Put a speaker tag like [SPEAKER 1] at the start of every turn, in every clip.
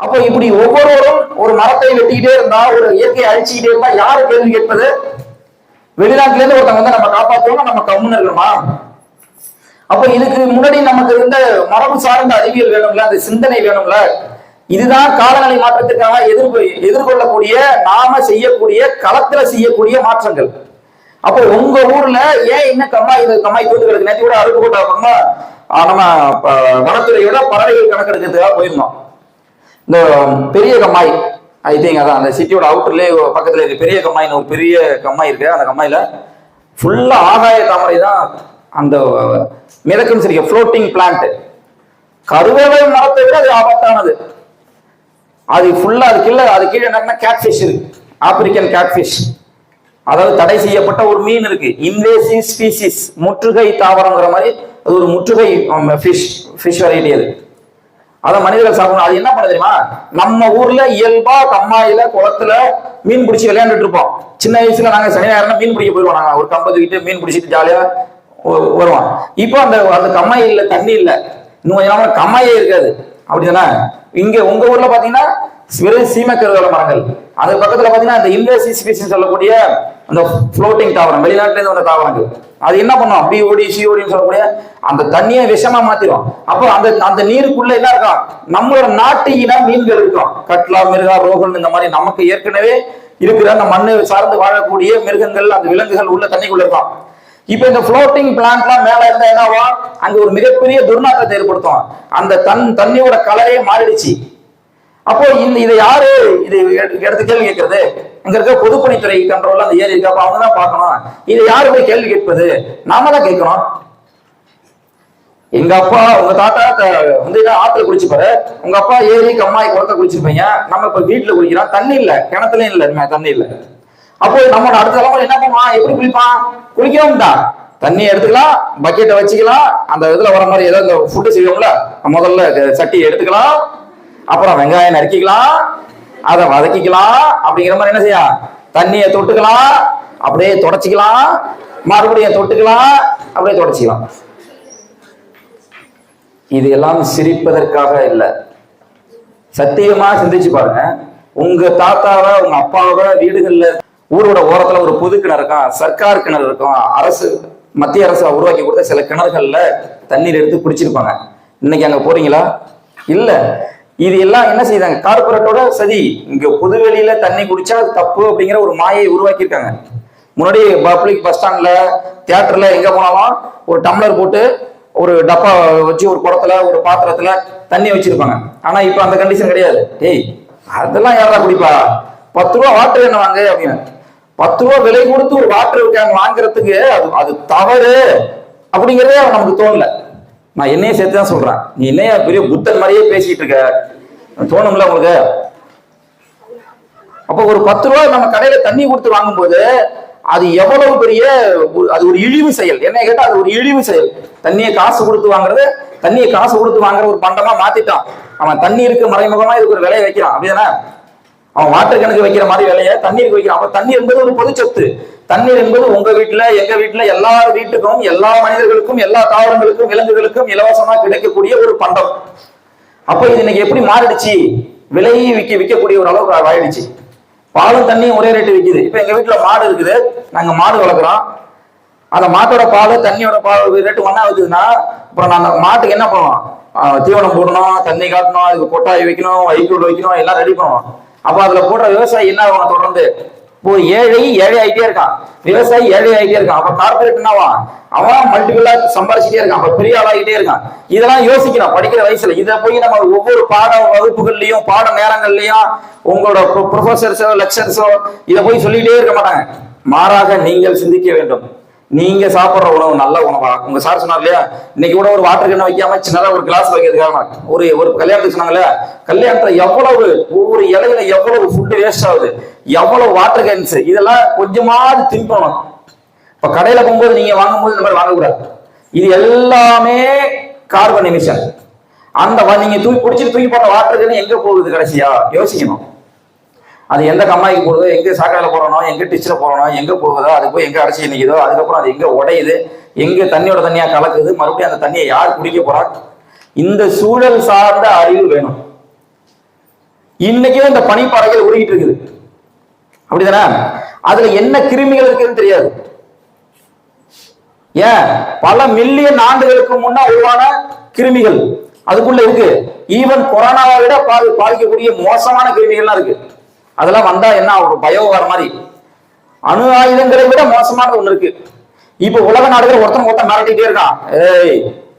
[SPEAKER 1] அப்போ இப்படி ஒவ்வொருவரும் ஒரு மரத்தை வெட்டிக்கிட்டே இருந்தா ஒரு இயற்கையை அழிச்சுக்கிட்டே இருந்தா யாரு கேள்வி கேட்பது? வெளிநாட்டுல இருந்து ஒருத்தவங்க வந்து நம்ம காப்பாற்றுவோம் நம்ம கம்முன்னு இருக்கணுமா? அப்ப இதுக்கு முன்னாடி நமக்கு இருந்த மரபு சார்ந்த அறிவியல் வேணும்ல அந்த சிந்தனை வேணும்ல இதுதான் காலநிலை மாற்றத்திற்காக எதிர்ப்பு எதிர்கொள்ளக்கூடிய நாம செய்யக்கூடிய களத்துல செய்யக்கூடிய மாற்றங்கள். அப்போ உங்க ஊர்ல ஏன் இன்னும் கம்மாய் இது கம்மாய் தூண்டு கிடக்கு நேற்று கூட அறுப்பு கூட்ட நம்ம வனத்துறையோட பறவைகள் கணக்கெடுக்கிறதுக்காக போயிருந்தோம். இந்த um, பெரிய கம்மாய் ஐ திங்க் அதான் அந்த சிட்டியோட அவுட்டர்லேயே பக்கத்துல இருக்கு. பெரிய கம்மாயின்னு ஒரு பெரிய கம்மாய் இருக்கு. அந்த கம்மாயில ஃபுல்லா ஆகாய தாமரை தான் அந்த மிதக்கும் சரி ஃப்ளோட்டிங் பிளான்ட் கருவேலை மரத்தை விட அது ஆபத்தானது. அது ஃபுல்லா அது கீழே அது கீழே என்ன கேட்ஃபிஷ் இருக்கு. ஆப்பிரிக்கன் கேட்ஃபிஷ் அதாவது தடை செய்யப்பட்ட ஒரு மீன் இருக்கு. இன்வேசிவ் ஸ்பீசிஸ் முற்றுகை தாவரங்கிற மாதிரி அது ஒரு முற்றுகை ஃபிஷ் ஃபிஷ் வெரைட்டி அது. அதை மனிதர்கள் சாப்பிடணும். அது என்ன பண்ண தெரியுமா? நம்ம ஊர்ல இயல்பா கம்மாயில குளத்துல மீன் பிடிச்சி விளையாண்டுட்டு இருப்போம். சின்ன வயசுல நாங்க சனி ஞாயிறுனா மீன் பிடிக்க போயிடுவோம் நாங்க ஒரு கம்பத்துக்கிட்டு மீன் பிடிச்சிட்டு ஜாலியா வருவோம். இப்போ அந்த அந்த கம்மாய் இல்லை தண்ணி இல்ல. இன்னும் கொஞ்ச நாள் கம்மாயே இருக்காது. அப்படிதானே இங்க உங்க ஊர்ல பாத்தீங்கன்னா வெறும் சீமக்கருவேல மரங்கள். அதுக்கு பக்கத்துல பாத்தீங்கன்னா அந்த இன்வேசிவ் ஸ்பீசிஸ் சொல்லக்கூடிய அந்த ஃப்ளோட்டிங் தாவரம் வெளிநாட்டுல இருந்து வந்த தாவரங்கள். அது என்ன பண்ணும்? பிஓடி சிஓடின்னு சொல்லக்கூடிய அந்த தண்ணியை விஷமா மாத்திரும். அப்போ அந்த அந்த நீருக்குள்ள என்ன இருக்கும்? நம்மளோட நாட்டு இன மீன்கள் இருக்கும். கட்லா மிருகா ரோகன் இந்த மாதிரி நமக்கு ஏற்கனவே இருக்கிற அந்த மண்ணை சார்ந்து வாழக்கூடிய மிருகங்கள் அந்த விலங்குகள் உள்ள தண்ணிக்குள்ள இருக்கும். இப்ப இந்த ஃப்ளோட்டிங் பிளான்ட்லாம் மேல இருந்தா என்னவா? அங்க ஒரு மிகப்பெரிய துர்நாற்றத்தை ஏற்படுத்தும். அந்த தன் தண்ணியோட கலரே மாறிடுச்சு. அப்போ இந்த இதை யாரு இது எடுத்து கேள்வி கேட்கறது? இங்க இருக்க பொதுப்பணித்துறை கண்ட்ரோல்ல அந்த ஏரி இருக்கு. அப்ப அவங்க தான் பார்க்கணும். இதை யாரு போய் கேள்வி கேட்பது? நாம தான் கேட்கணும். எங்க அப்பா உங்க தாத்தா த- வந்து ஆத்துல குடிச்சுப்பாரு உங்க அப்பா ஏரி கம்மாய் குளத்தை குடிச்சிருப்பீங்க நம்ம இப்ப வீட்டுல குடிக்கிறோம் தண்ணி இல்ல. கிணத்துலயும் இல்ல தண்ணி இல்ல. அப்போ நம்ம அடுத்த தலைமுறை என்ன பண்ணுவான்? எப்படி குளிப்பான்? குளிக்கவும்டா தண்ணி எடுத்துக்கலாம் பக்கெட்டை வச்சுக்கலாம். அந்த இதுல வர மாதிரி ஏதோ இந்த ஃபுட்டு செய்வோம்ல. முதல்ல சட்டி எடுத்துக்கலாம். அப்புறம் வெங்காயம் நறுக்கிக்கலாம். அதை வதக்கிக்கலாம் அப்படிங்கிற மாதிரி என்ன செய்யலாம் தண்ணியை தொட்டுக்கலாம் அப்படியே தொடச்சிக்கலாம் மறுபடியும் தொட்டுக்கலாம் அப்படியே தொடச்சிக்கலாம். இது எல்லாம் சிரிப்பதற்காக இல்லை. சத்தியமா சிந்திச்சு பாருங்க. உங்க தாத்தாவை உங்க அப்பாவை வீடுகள்ல ஊரோட ஓரத்துல ஒரு பொது கிணறு இருக்கும் சர்க்கார் கிணறு இருக்கும். அரசு மத்திய அரசு உருவாக்கி கொடுத்த சில கிணறுகள்ல தண்ணீர் எடுத்து குடிச்சிருப்பாங்க. இன்னைக்கு அங்க போறீங்களா? இல்ல. இது எல்லாம் என்ன செய்தாங்க? கார்பரேட்டோட சதி. இங்க பொதுவெளியில தண்ணி குடிச்சா அது தப்பு அப்படிங்கிற ஒரு மாயை உருவாக்கியிருக்காங்க. முன்னாடி பப்ளிக் பஸ் ஸ்டாண்ட்ல தியேட்டர்ல எங்க போனாலும் ஒரு டம்ளர் போட்டு ஒரு டப்பா வச்சு ஒரு குடத்துல ஒரு பாத்திரத்துல தண்ணி வச்சிருப்பாங்க. ஆனா இப்ப அந்த கண்டிஷன் கிடையாது. டேய் அதெல்லாம் யாரா குடிப்பா? பத்து ரூபா வாட்டர் என்ன வாங்க அப்படின்னு. பத்து ரூபா விலை கொடுத்து ஒரு வாட்டர் கேன் வாங்குறதுக்கு அது அது தவறு. அப்படிங்கறதே நமக்கு தோணல. நான் என்னையே சேர்த்து தான் சொல்றேன். நீ என்னைய பெரிய புத்தன் மாதிரியே பேசிட்டு இருக்க? தோணும்ல உங்களுக்கு? அப்போ ஒரு பத்து ரூபாய் நம்ம கடையில தண்ணி கொடுத்து வாங்கும்போது அது எவ்வளவு பெரிய அது ஒரு இழிவு செயல். என்ன கேட்டா அது ஒரு இழிவு செயல். தண்ணியை காசு கொடுத்து வாங்குறது தண்ணியை காசு கொடுத்து வாங்குற ஒரு பண்டமா மாத்திட்டான். அவன் தண்ணீருக்கு மறைமுகமா இதுக்கு ஒரு விலையை வைக்கிறான். அப்படிதானே? அவன் வாட்டர் கணக்கு வைக்கிற மாதிரி விலையை தண்ணீருக்கு வைக்கிறான். அப்ப தண்ணி என்பது ஒரு பொது சொத்து தண்ணீர் என்பது உங்க வீட்டுல எங்க வீட்டுல எல்லா வீட்டுக்கும் எல்லா மனிதர்களுக்கும் எல்லா தாவரங்களுக்கும் விலங்குகளுக்கும் இலவசமா கிடைக்கக்கூடிய ஒரு பண்டம். அப்ப இது இன்னைக்கு எப்படி மாறிடுச்சு? விலையை விற்க விற்கக்கூடிய ஒரு அளவுக்கு ஆயிடுச்சு. பாலும் தண்ணியும் ஒரே ரேட்டு விற்கிது இப்ப எங்க வீட்டுல மாடு இருக்குது. நாங்க மாடு வளர்க்குறோம். அந்த மாட்டோட பால் தண்ணியோட பால் ரேட்டு ஒண்ணா இருக்குதுன்னா அப்புறம் நான் அந்த மாட்டுக்கு என்ன பண்ணுவோம்? தீவனம் போடணும் தண்ணி காட்டணும் அதுக்கு கொட்டாய் வைக்கணும் வைக்கோல் வைக்கணும் எல்லாம் ரெடி பண்ணுவோம். அப்ப அதுல போடுற விவசாயி என்ன ஆகும்? தொடர்ந்து இப்போ ஏழை ஏழை ஆகிட்டே இருக்கான் விவசாயி ஏழை ஆகிட்டே இருக்கான் அப்ப கார்பரேட் என்னவா? அவன் மல்டிபிளா சம்பாதிச்சுட்டே இருக்கான். அப்ப பெரிய ஆளாகிட்டே இருக்கான். இதெல்லாம் யோசிக்கணும். படிக்கிற வயசுல. இதை போய் நம்ம ஒவ்வொரு பாட வகுப்புகள்லயும் பாட நேரங்கள்லயும் உங்களோட ப்ரொஃபசர்ஸோ லெக்சர்ஸோ இதை போய் சொல்லிக்கிட்டே இருக்க மாட்டாங்க. மாறாக நீங்கள் சிந்திக்க வேண்டும். நீங்க சாப்பிடுற உணவு நல்ல உணவா? உங்க சார் சொன்னார் இல்லையா? இன்னைக்கு கூட ஒரு வாட்டர் கண்ணை வைக்காம சின்னதா ஒரு கிளாஸ் வைக்கிறதுக்காக ஒரு ஒரு கல்யாணத்துக்கு சொன்னாங்கல்ல? கல்யாணத்துல எவ்வளவு ஒவ்வொரு இலையில எவ்வளவு ஃபுட்டு வேஸ்ட் ஆகுது? எவ்வளவு வாட்டர் கேன்ஸ் இதெல்லாம் கொஞ்சமாவது தின்பணும் இப்ப கடையில போகும்போது நீங்க வாங்கும்போது இந்த மாதிரி வாங்கக்கூடாது. இது எல்லாமே கார்பன் எமிஷன் அந்த நீங்க தூக்கி பிடிச்சி தூக்கி போட்ட வாட்டர் கேன் எங்க போகுது கடைசியா? யோசிக்கணும். அது எந்த கம்மாய்க்கு போகுதோ எங்க சாக்கடையில போறனோ எங்க டிச்சில் போறனோ எங்க போகுதோ அது போய் எங்க அடைச்சி நிக்குதோ அதுக்கப்புறம் அது எங்க உடையுது எங்க தண்ணியோட தண்ணியா கலக்குது மறுபடியும் அந்த தண்ணியை யார் குடிக்க போறா? இந்த சூழல் சார்ந்த அறிவு வேணும். இன்னைக்கும் இந்த பனிப்பாறைகள் உருகிட்டு இருக்குது. அப்படிதானே? அதுல என்ன கிருமிகள் இருக்குன்னு தெரியாது. ஏன்? பல மில்லியன் ஆண்டுகளுக்கு முன்னா உருவான கிருமிகள். அதுக்குள்ள இருக்கு. ஈவன் கொரோனாவை விட பாதிக்கக்கூடிய மோசமான கிருமிகள்லாம் இருக்கு. அதெல்லாம் வந்தா என்ன ஒரு பயோ வர மாதிரி. அணு ஆயுதங்களை விட மோசமானது ஒண்ணு இருக்கு. இப்ப உலக நாடுகள் ஒருத்தன் ஒருத்தன் மிரட்டிட்டே இருக்கான் ஏய்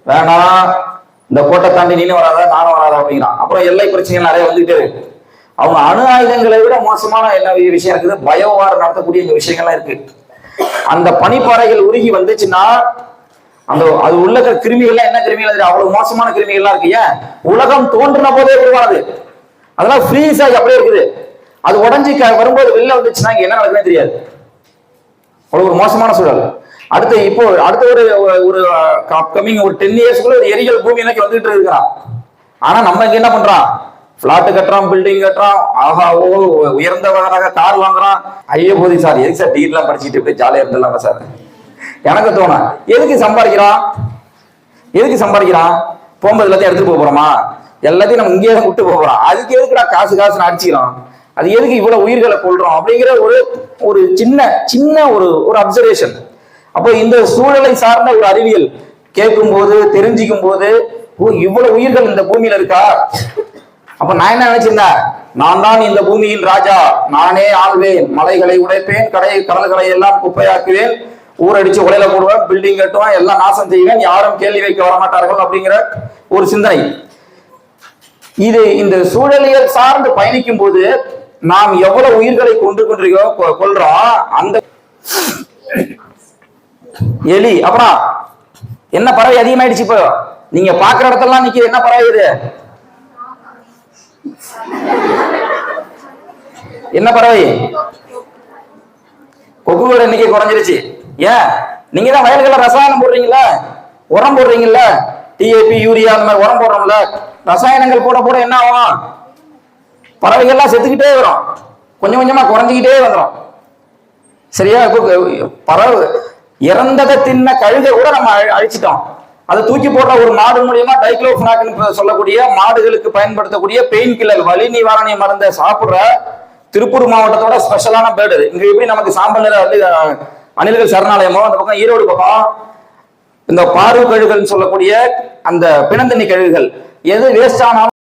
[SPEAKER 1] வேணாம் இந்த கோட்டை தாண்டி நீனும் வராத நானும் வராத அப்படிங்கிறான். அப்புறம் எல்லை பிரச்சனைகள் நிறைய வந்துகிட்டே இருக்கு. அவங்க அணு ஆயுதங்களை விட மோசமான என்ன விஷயம் இருக்குது? பயோவார் நடத்தக்கூடிய இந்த விஷயங்கள்லாம் இருக்கு. அந்த பனிப்பாறைகள் உருகி வந்துச்சுன்னா அந்த அது உள்ள கிருமிகள்லாம் என்ன கிருமிகள் தெரியும்? அவ்வளவு மோசமான கிருமிகள்லாம் இருக்கு. ஏன்? உலகம் தோன்றின போதே உருவானது. அதெல்லாம் ஃப்ரீஸ் அப்படியே இருக்குது. அது உடஞ்சி க- வரும்போது வெளில வந்துச்சுன்னா என்ன நடக்குதுன்னு தெரியாது. அவ்வளவு ஒரு மோசமான சூழல். அடுத்து இப்போ அடுத்த ஒரு ஒரு அப்கமிங் ஒரு டென் இயர்ஸ்க்குள்ள ஒரு எரியல் பூமி எனக்கு வந்துட்டு இருக்கிறான். ஆனா நம்ம இங்க என்ன பண்றான்? பிளாட் கட்டுறான் பில்டிங் கட்டுறோம் ஆஹா ஓ உயர்ந்த வகராக கார் வாங்குறான். ஐயோ போதி சார் எதுக்கு சார் டிகிரிலாம் படிச்சுட்டு இப்படி ஜாலியா இருந்துடலாமா சார் எனக்கு தோணும் எதுக்கு சம்பாதிக்கிறான்? எதுக்கு சம்பாதிக்கிறான்? போகும்போது எல்லாத்தையும் எடுத்துட்டு போக போறோமா? எல்லாத்தையும் நம்ம இங்கேயே தான் விட்டு போக போறோம். அதுக்கு எதுக்குடா காசு காசு நான் அடிச்சுக்கிறோம் அது எதுக்கு இவ்வளவு உயிர்களை கொள்றோம் அப்படிங்கிற ஒரு ஒரு சின்ன சின்ன ஒரு ஒரு அப்சர்வேஷன் அப்போ இந்த சூழலை சார்ந்த ஒரு அறிவியல் கேட்கும் போது தெரிஞ்சுக்கும் போது ஓ இவ்வளவு உயிர்கள் இந்த பூமியில இருக்கா? அப்ப நான் என்ன நினைச்சிருந்தேன்? நான் தான் இந்த பூமியில் ராஜா. நானே ஆள்வேன். மலைகளை உடைப்பேன். கடை கடல்களை எல்லாம் குப்பையாக்குவேன். ஊரடிச்சு உடையில போடுவேன். பில்டிங் கட்டுவேன். எல்லாம் நாசம் செய்வேன். யாரும் கேள்வி வைக்க வரமாட்டார்கள் அப்படிங்கிற ஒரு சிந்தனை. இது இந்த சூழலியல் சார்ந்து பயணிக்கும் போது நாம் எவ்வளவு உயிர்களை கொண்டு கொண்டிருக்கோ கொ- அந்த எலி அப்புறம் என்ன பறவை அதிகமாயிடுச்சு இப்போ? நீங்க பாக்குற இடத்தெல்லாம் நிக்குது என்ன பறவை இது? என்ன பறவை? கொக்குகளோட எண்ணிக்கை குறைஞ்சிருச்சு. ஏன்? நீங்க தான் வயல்களை ரசாயனம் போடுறீங்கல்ல? உரம் போடுறீங்கல்ல? டிஏபி யூரியா அந்த மாதிரி உரம் போடுறோம்ல. ரசாயனங்கள் போட போட என்ன ஆகும்? பறவைகள்லாம் செத்துக்கிட்டே வரும். கொஞ்சம் கொஞ்சமா குறைஞ்சிக்கிட்டே வந்துடும் சரியா? இப்போ பறவை இறந்ததை தின்ன கழுதை கூட நம்ம அழி- அழிச்சிட்டோம். அதை தூக்கி போடுற ஒரு மாடு மூலியமா டைக்ளோஃபனாக்னு சொல்லக்கூடிய மாடுகளுக்கு பயன்படுத்தக்கூடிய பெயின் கில்லர் வலி நிவாரணி மருந்தை சாப்பிடுற திருப்பூர் மாவட்டத்தோட ஸ்பெஷலான பேர்டு இங்க எப்படி நமக்கு சாம்பல் நிலை வந்து அணில்கள் சரணாலயமோ அந்த பக்கம் ஈரோடு பக்கம் இந்த பாரு கழுகுகள்னு சொல்லக்கூடிய அந்த பிணந்தண்ணி கழுகுகள் எது வேஸ்ட் ஆனாலும்